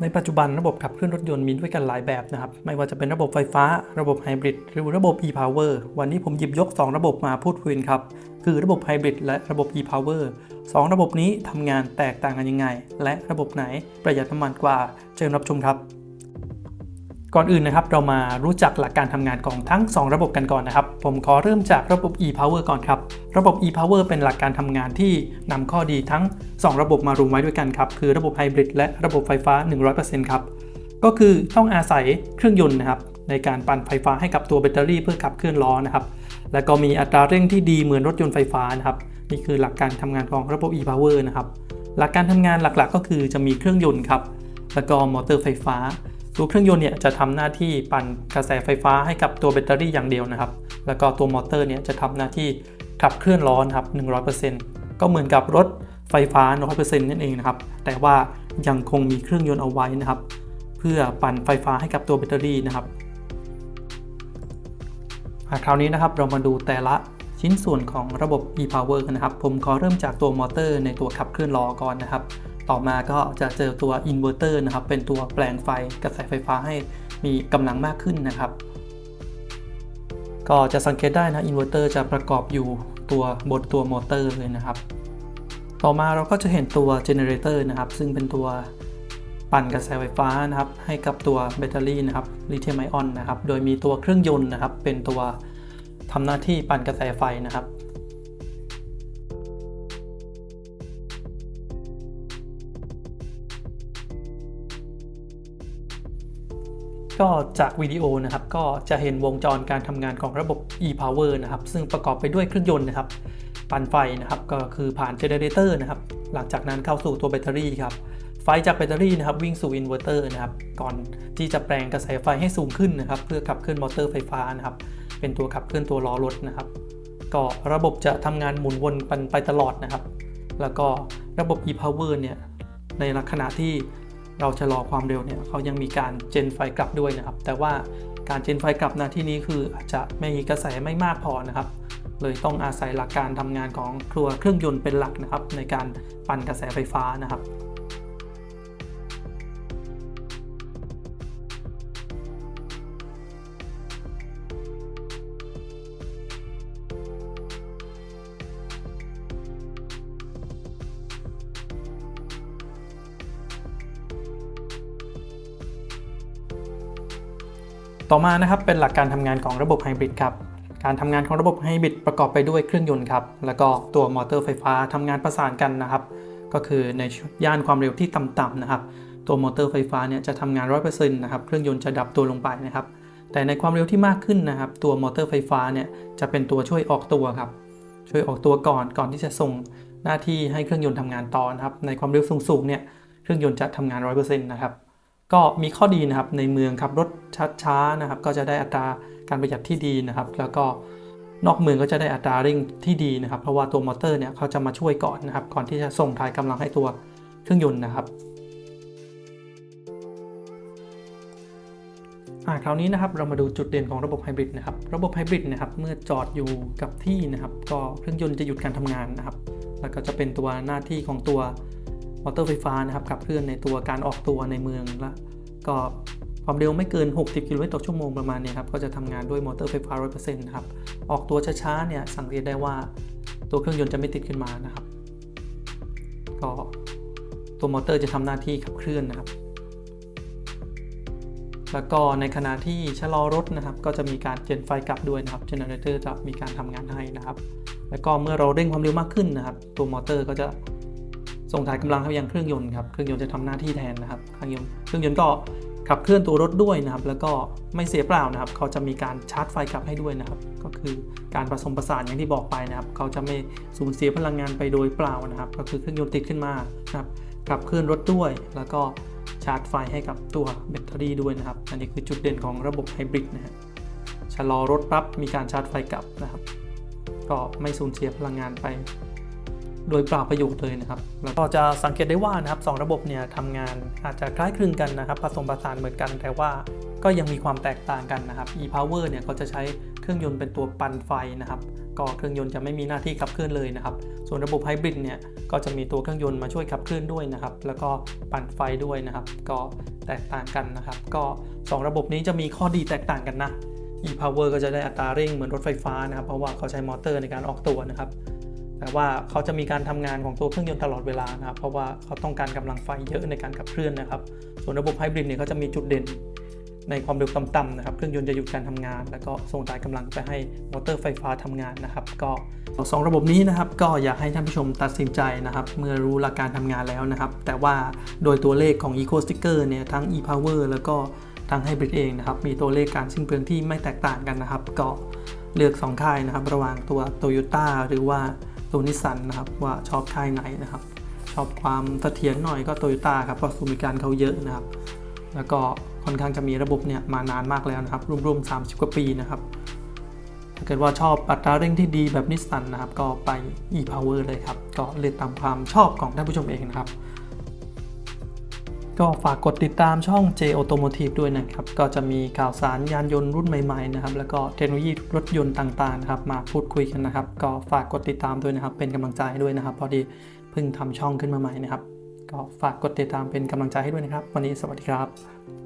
ในปัจจุบันระบบขับเคลื่อนรถยนต์มีด้วยกันหลายแบบนะครับ ไม่ว่าจะเป็นระบบไฟฟ้า ระบบไฮบริดหรือระบบ e-power วันนี้ผมหยิบยก 2 ระบบมาพูดคุยครับ คือระบบไฮบริดและระบบ e-power สองระบบนี้ทำงานแตกต่างกันยังไง และระบบไหนประหยัดน้ำมันกว่า เชิญรับชมครับ ก่อนอื่นนะครับ เรามารู้จักหลักการทำงานของทั้ง 2 ระบบกันก่อนนะครับ ผมขอเริ่มจากระบบ e-power ก่อนครับ ระบบ e-power เป็นหลักการทำงานที่นำข้อดีทั้ง 2 ระบบมารวมไว้ด้วยกันครับ คือระบบไฮบริดและระบบไฟฟ้า 100%ครับ ก็คือต้องอาศัยเครื่องยนต์นะครับ ในการปั่นไฟฟ้าให้กับตัวแบตเตอรี่เพื่อขับเคลื่อนล้อนะครับ และก็มีอัตราเร่งที่ดีเหมือนรถยนต์ไฟฟ้านะครับ นี่คือหลักการทำงานของระบบ e-power นะครับ หลักการทำงานหลักๆ ก็คือจะมีเครื่องยนต์ครับ แล้วก็มอเตอร์ไฟฟ้า ตัวเครื่องยนต์เนี่ยจะทำหน้าที่ปั่นกระแสไฟฟ้าให้กับตัวแบตเตอรี่อย่างเดียวนะครับ แล้วก็ตัวมอเตอร์เนี่ยจะทำหน้าที่ขับเคลื่อนล้อนะครับ 100%ก็เหมือนกับรถไฟฟ้า 100%นั่นเองนะครับ แต่ว่ายังคงมีเครื่องยนต์เอาไว้นะครับ เพื่อปั่นไฟฟ้าให้กับตัวแบตเตอรี่นะครับคราวนี้นะครับเรามาดูแต่ละชิ้นส่วนของระบบ e-power กันนะครับ ผมขอเริ่มจากตัวมอเตอร์ในตัวขับเคลื่อนล้อก่อนนะครับ ต่อมาก็จะเจอตัวอินเวอร์เตอร์นะครับ เป็นตัวแปลงไฟกระแสไฟฟ้าให้มีกำลังมากขึ้นนะครับ ก็จะสังเกตได้นะอินเวอร์เตอร์จะประกอบอยู่ตัวบนตัวมอเตอร์เลยนะครับ ต่อมาเราก็จะเห็นตัวเจเนเรเตอร์นะครับ ซึ่งเป็นตัวปั่นกระแสไฟฟ้านะครับ ให้กับตัวแบตเตอรี่นะครับลิเธียมไอออนนะครับ โดยมีตัวเครื่องยนต์นะครับ เป็นตัวทำหน้าที่ปั่นกระแสไฟนะครับ ก็จากวิดีโอนะครับก็จะเห็นวงจรการทำงานของระบบ e-power นะครับ ซึ่งประกอบไปด้วยเครื่องยนต์นะครับปั่นไฟนะครับก็คือผ่านเจเนเรเตอร์นะครับ หลังจากนั้นเข้าสู่ตัวแบตเตอรี่ครับไฟจากแบตเตอรี่นะครับวิ่งสู่อินเวอร์เตอร์นะครับก่อนที่จะแปลงกระแสไฟให้สูงขึ้นนะครับ เพื่อขับเคลื่อนมอเตอร์ไฟฟ้านะครับ เป็นตัวขับเคลื่อนตัวล้อรถนะครับ ก็ระบบจะทำงานหมุนวนไปไปตลอดนะครับ แล้วก็ระบบ e-power เนี่ยในขณะที่ เราชะลอความเร็วเนี่ยเขายังมีการเจนไฟกลับด้วยนะครับ แต่ว่าการเจนไฟกลับนะที่นี้คืออาจจะไม่มีกระแสไม่มากพอนะครับเลยต้องอาศัยหลักการทำงานของครัวเครื่องยนต์เป็นหลักนะครับ ในการปั่นกระแสไฟฟ้านะครับ ต่อมานะครับเป็นหลักการทำงานของระบบไฮบริดครับการทำงานของระบบไฮบริดประกอบไปด้วยเครื่องยนต์ครับแล้วก็ตัวมอเตอร์ไฟฟ้าทำงานประสานกันนะครับ ก็คือในย่านความเร็วที่ต่ำๆนะครับ ตัวมอเตอร์ไฟฟ้าเนี่ยจะทำงาน 100%นะครับเครื่องยนต์จะดับตัวลงไปนะครับ แต่ในความเร็วที่มากขึ้นนะครับ ตัวมอเตอร์ไฟฟ้าเนี่ยจะเป็นตัวช่วยออกตัวครับช่วยออกตัวก่อนก่อนที่จะส่งหน้าที่ให้เครื่องยนต์ทำงานต่อนะครับในความเร็วสูงๆเนี่ยเครื่องยนต์จะทำงาน 100%นะครับ ก็มีข้อดีนะครับในเมืองขับรถช้าๆนะครับ ก็จะได้อัตราการประหยัดที่ดีนะครับ แล้วก็นอกเมืองก็จะได้อัตราเร่งที่ดีนะครับ เพราะว่าตัวมอเตอร์เนี่ยเขาจะมาช่วยก่อนนะครับ ก่อนที่จะส่งถ่ายกำลังให้ตัวเครื่องยนต์นะครับอ่าคราวนี้นะครับเรามาดูจุดเด่นของระบบไฮบริดนะครับ ระบบไฮบริดนะครับ เมื่อจอดอยู่กับที่นะครับ ก็เครื่องยนต์จะหยุดการทำงานนะครับ แล้วก็จะเป็นตัวหน้าที่ของตัว มอเตอร์ไฟฟ้านะครับขับเคลื่อนในตัวการออกตัวในเมืองและก็ความเร็วไม่เกิน 60 กิโลเมตรต่อชั่วโมงประมาณนี้ครับ ก็จะทำงานด้วยมอเตอร์ไฟฟ้า 100%นะครับ ออกตัวช้าๆ เนี่ย สังเกตได้ว่าตัวเครื่องยนต์จะไม่ติดขึ้นมานะครับ ก็ตัวมอเตอร์จะทำหน้าที่ขับเคลื่อนนะครับ แล้วก็ในขณะที่ชะลอรถนะครับ ก็จะมีการเจนไฟกลับด้วยนะครับเจเนเรเตอร์จะมีการทำงานให้นะครับ แล้วก็เมื่อเราเร่งความเร็วมากขึ้นนะครับ ตัวมอเตอร์ก็จะ ส่งถ่ายกำลังเข้ายังเครื่องยนต์ครับเครื่องยนต์จะทำหน้าที่แทนนะครับเครื่องยนต์เครื่องยนต์ก็ขับเคลื่อนตัวรถด้วยนะครับ แล้วก็ไม่เสียเปล่านะครับ เขาจะมีการชาร์จไฟกลับให้ด้วยนะครับ ก็คือการผสมผสานอย่างที่บอกไปนะครับ เขาจะไม่สูญเสียพลังงานไปโดยเปล่านะครับ ก็คือเครื่องยนต์ติดขึ้นมานะครับขับเคลื่อนรถด้วย แล้วก็ชาร์จไฟให้กับตัวแบตเตอรี่ด้วยนะครับ อันนี้คือจุดเด่นของระบบไฮบริดนะฮะชะลอรถปั๊บมีการชาร์จไฟกลับนะครับ ก็ไม่สูญเสียพลังงานไป โดยเปล่าประโยชน์เลยนะครับแล้วก็จะสังเกตได้ว่านะครับสองระบบเนี่ยทำงานอาจจะคล้ายคลึงกันนะครับผสมผสานเหมือนกัน แต่ว่าก็ยังมีความแตกต่างกันนะครับ e-power เนี่ยเขาจะใช้เครื่องยนต์เป็นตัวปั่นไฟนะครับ ก็เครื่องยนต์จะไม่มีหน้าที่ขับเคลื่อนเลยนะครับ ส่วนระบบไฮบริดเนี่ยก็จะมีตัวเครื่องยนต์มาช่วยขับเคลื่อนด้วยนะครับ แล้วก็ปั่นไฟด้วยนะครับ ก็แตกต่างกันนะครับ ก็ 2 ระบบนี้จะมีข้อดีแตกต่างกันนะ e-power ก็จะได้อัตราเร่งเหมือนรถไฟฟ้านะครับ เพราะว่าเขาใช้มอเตอร์ในการออกตัวนะครับ ว่าเขาจะมีการทำงานของตัวเครื่องยนต์ตลอดเวลานะครับ เพราะว่าเขาต้องการกำลังไฟเยอะในการขับเคลื่อนนะครับ ส่วนระบบไฮบริดเนี่ยเขาจะมีจุดเด่น ในความเร็วต่ำๆนะครับ เครื่องยนต์จะหยุดการทำงาน แล้วก็ส่งจ่ายกำลังไปให้มอเตอร์ไฟฟ้าทำงานนะครับ ก็สองระบบนี้นะครับ ก็อยากให้ท่านผู้ชมตัดสินใจนะครับ เมื่อรู้หลักการทำงานแล้วนะครับ แต่ว่าโดยตัวเลขของ Eco Sticker เนี่ยทั้ง e-power แล้วก็ทั้ง Hybrid เองนะครับมีตัวเลขการสิ้นเปลืองที่ไม่แตกต่างกันนะครับ ก็เลือก 2 ค่ายนะครับ ระหว่างตัว Toyota หรือว่า ตัวนิสสันนะครับว่าชอบค่ายไหนนะครับ ชอบความเสถียรหน่อยก็โตโยต้าครับเพราะสูมิการเขาเยอะนะครับ แล้วก็ค่อนข้างจะมีระบบเนี่ยมานานมากแล้วนะครับรวมๆ30กว่าปีนะครับถ้าเกิดว่าชอบอัตราเร่งที่ดีแบบนิสสันนะครับ ก็ไป e-power เลยครับ ก็เลือกตามความชอบของท่านผู้ชมเองนะครับ ก็ฝากกดติดตามช่อง J Automotive ด้วยนะครับ ก็จะมีข่าวสารยานยนต์รุ่นใหม่ๆนะครับ แล้วก็เทคโนโลยีรถยนต์ต่างๆนะครับ มาพูดคุยกันนะครับ ก็ฝากกดติดตามด้วยนะครับ เป็นกำลังใจให้ด้วยนะครับ พอดีเพิ่งทำช่องขึ้นมาใหม่นะครับ ก็ฝากกดติดตามเป็นกำลังใจให้ด้วยนะครับ วันนี้สวัสดีครับ